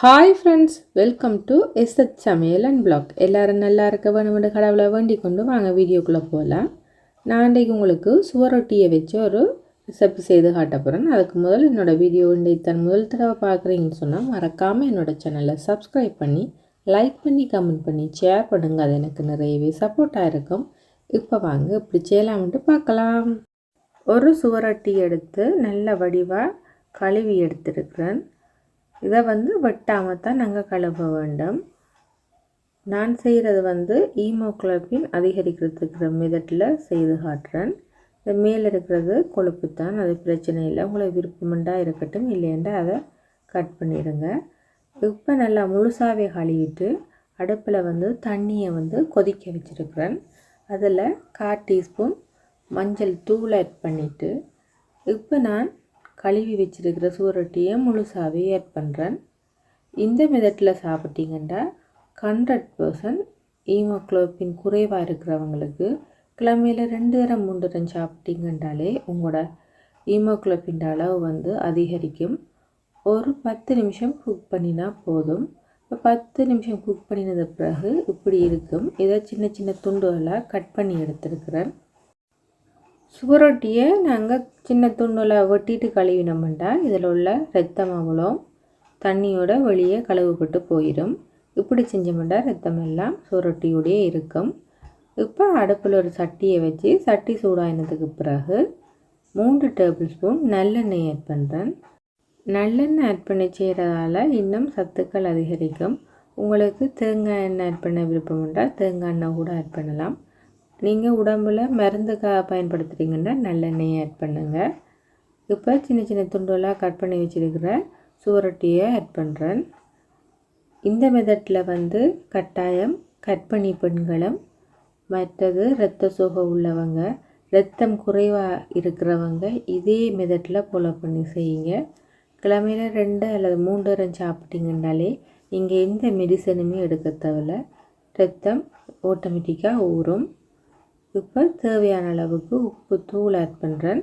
Hi friends welcome to S H சமையல் and blog எல்லோரும் நல்லா இருக்க வேணுமென்று கடவுளை வேண்டிக் கொண்டு வாங்க வீடியோக்குள்ளே போகலாம் நான் இன்றைக்கு உங்களுக்கு சுவரொட்டியை வச்சு ஒரு ரெசிபி செய்து காட்ட போகிறேன் அதுக்கு முதல் என்னோடய வீடியோ இன்றைக்கு தன் முதல் தடவை பார்க்குறீங்கன்னு சொன்னால் மறக்காமல் என்னோடய சேனலை சப்ஸ்கிரைப் பண்ணி லைக் பண்ணி கமெண்ட் பண்ணி ஷேர் பண்ணுங்கள் அது எனக்கு நிறையவே சப்போர்ட்டாக இருக்கும். இப்போ வாங்க இப்படி செய்யலாம்ட்டு பார்க்கலாம். ஒரு சுவரொட்டி எடுத்து நல்ல வடிவாக கழுவி எடுத்துருக்கிறேன். இதை வந்து வெட்டாமல் தான் நாங்கள் கழுவ வேண்டும். நான் செய்கிறது வந்து ஈமோக்ளோபின் அதிகரிக்கிறதுக்கு மிதட்டில் செய்து காட்டுறேன். இந்த மேலே இருக்கிறது கொழுப்பு தான் அது பிரச்சனை இல்லை. உங்களுக்கு விருப்பமெண்டாக இருக்கட்டும் இல்லையண்டா அதை கட் பண்ணிடுங்க. இப்போ நல்லா முழுசாகவே கழுவிட்டு அடுப்பில் வந்து தண்ணியை வந்து கொதிக்க வச்சுருக்கிறேன். அதில் கால் டீஸ்பூன் மஞ்சள் தூள் ஆட் பண்ணிவிட்டு இப்போ நான் கழுவி வச்சுருக்கிற சுவரொட்டியை முழுசாகவே ஆட் பண்ணுறேன் இந்த மெதட்டில் சாப்பிட்டீங்கன்னா ஹண்ட்ரட் பர்சன்ட் ஈமோக்ளோபின் குறைவாக இருக்கிறவங்களுக்கு கிழமையில் ரெண்டு தரம் மூன்று தரம் சாப்பிட்டீங்கன்றாலே உங்களோட ஈமோக்ளோபின் அளவு வந்து அதிகரிக்கும். ஒரு பத்து நிமிஷம் குக் பண்ணினா போதும். இப்போ பத்து நிமிஷம் குக் பண்ணினது பிறகு இப்படி இருக்கும். இதை சின்ன சின்ன துண்டுகளாக கட் பண்ணி எடுத்துருக்கிறேன். சுவரொட்டியை நாங்கள் சின்ன துண்டில் வெட்டிட்டு கழுவினோம்டா. இதில் உள்ள ரத்தம் அவ்வளோ தண்ணியோட வெளியே கழுவுப்பட்டு போயிடும் இப்படி செஞ்சோம்டா ரத்தம் எல்லாம் சுவரொட்டியோடையே இருக்கும். இப்போ அடுப்பில் ஒரு சட்டியை வச்சு சட்டி சூடாயினதுக்கு பிறகு மூன்று டேபிள் ஸ்பூன் நல்லெண்ணெய் ஆட் பண்ணுறேன் நல்லெண்ணெய் ஆட் பண்ணி செய்கிறதால இன்னும் சத்துக்கள் அதிகரிக்கும். உங்களுக்கு தேங்காய் எண்ணெய் ஆட் பண்ண விருப்பம் தேங்காய் எண்ணெய் கூட ஆட் பண்ணலாம். நீங்கள் உடம்பில் மருந்துக்காக பயன்படுத்துகிறீங்கன்னா நல்லெண்ணெயை ஆட் பண்ணுங்கள் இப்போ சின்ன சின்ன துண்டெல்லாம் கட் பண்ணி வச்சுருக்கிற சுவரொட்டியை ஆட் பண்ணுறேன் இந்த மெதட்டில் வந்து கட்டாயம் கட் பண்ணி பெண்களும் மற்றது இரத்த சோகை உள்ளவங்க ரத்தம் குறைவாக இருக்கிறவங்க இதே மெதட்டில் ஃபாலோ பண்ணி செய்யுங்க. கிழமையில் ரெண்டு அல்லது மூன்று நேரம் சாப்பிட்டீங்கன்னாலே நீங்கள் எந்த மெடிசனுமே எடுக்க தேவையில்ல. ரத்தம் ஆட்டோமேட்டிக்காக ஊறும். இப்போ தேவையான அளவுக்கு உப்பு தூள் ஆட் பண்ணுறேன்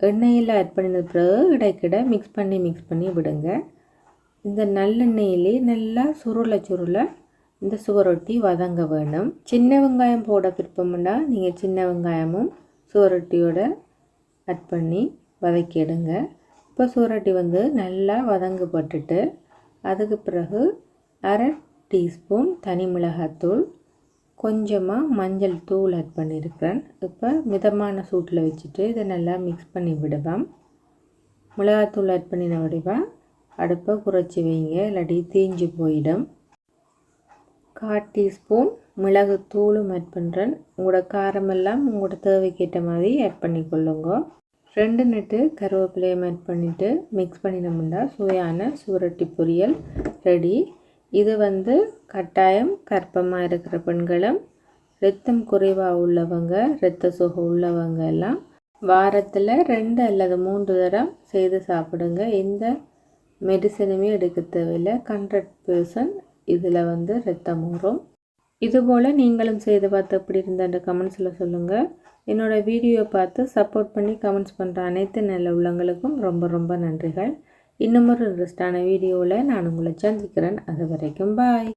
எண்ணெயில் ஆட் பண்ணின பிறகு இடைக்கிட மிக்ஸ் பண்ணி மிக்ஸ் பண்ணி விடுங்க. இந்த நல்லெண்ணெயிலே நல்லா சுருளை சுருளை இந்த சுவரொட்டி வதங்க வேணும். சின்ன வெங்காயம் போட விருப்பம்னா நீங்கள் சின்ன வெங்காயமும் சுவரொட்டியோட ஆட் பண்ணி வதக்கிடுங்க இப்போ சுவரொட்டி வந்து நல்லா வதங்கப்பட்டுட்டு அதுக்கு பிறகு அரை டீஸ்பூன் தனி மிளகாத்தூள் கொஞ்சமாக மஞ்சள் தூள் ஆட் பண்ணியிருக்கிறேன் இப்போ மிதமான சூட்டில் வச்சுட்டு இதை நல்லா மிக்ஸ் பண்ணி விடுவேன் மிளகாத்தூள் ஆட் பண்ணின விடுவேன் அடுப்பை குறைச்சி வைங்க இல்லாட்டி தீஞ்சு போயிடும். கால் டீஸ்பூன் மிளகு தூளும் ஆட் பண்ணுறேன் உங்களோட காரமெல்லாம் உங்களோட தேவைக்கேற்ற மாதிரி ஆட் பண்ணிக்கொள்ளுங்க. ரெண்டு நெட்டு கருவேப்பிலையும் ஆட் பண்ணிவிட்டு மிக்ஸ் பண்ணினோம்னா சுவையான சுவரொட்டி பொரியல் ரெடி இது வந்து கட்டாயம் கற்பமாக இருக்கிற பெண்களும் ரத்தம் குறைவாக உள்ளவங்க இரத்த சுக உள்ளவங்க எல்லாம் வாரத்தில் ரெண்டு அல்லது மூன்று தரம் செய்து சாப்பிடுங்க. எந்த மெடிசனுமே எடுக்க தேவையில்லை. ஹண்ட்ரட் பர்சன்ட் இதில் வந்து ரத்தம் ஊறும். இதுபோல் நீங்களும் செய்து பார்த்து எப்படி இருந்த கமெண்ட்ஸில் சொல்லுங்கள் என்னோடய வீடியோ பார்த்து சப்போர்ட் பண்ணி கமெண்ட்ஸ் பண்ணுற அனைத்து நல்ல உள்ளங்களுக்கும் ரொம்ப ரொம்ப நன்றிகள். இன்னும் ஒரு இன்ட்ரெஸ்டான வீடியோவில் நான் உங்களை சந்திக்கிறேன். அது வரைக்கும் பாய்